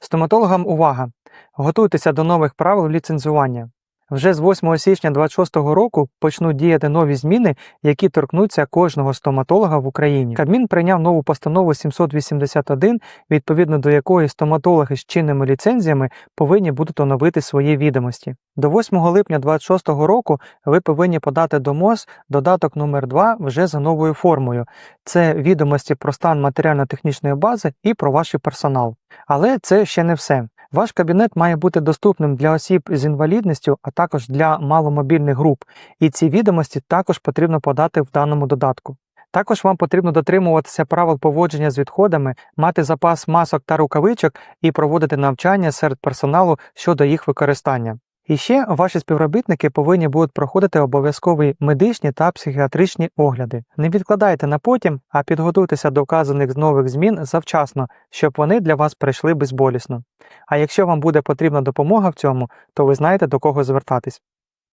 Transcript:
Стоматологам увага! Готуйтеся до нових правил ліцензування. Вже з 8 січня 2026 року почнуть діяти нові зміни, які торкнуться кожного стоматолога в Україні. Кабмін прийняв нову постанову 781, відповідно до якої стоматологи з чинними ліцензіями повинні будуть оновити свої відомості. До 8 липня 2026 року ви повинні подати до МОЗ додаток номер 2 вже за новою формою. Це відомості про стан матеріально-технічної бази і про ваш персонал. Але це ще не все. Ваш кабінет має бути доступним для осіб з інвалідністю, а також для маломобільних груп, і ці відомості також потрібно подати в даному додатку. Також вам потрібно дотримуватися правил поводження з відходами, мати запас масок та рукавичок і проводити навчання серед персоналу щодо їх використання. І ще ваші співробітники повинні будуть проходити обов'язкові медичні та психіатричні огляди. Не відкладайте на потім, а підготуйтеся до вказаних нових змін завчасно, щоб вони для вас прийшли безболісно. А якщо вам буде потрібна допомога в цьому, то ви знаєте до кого звертатись.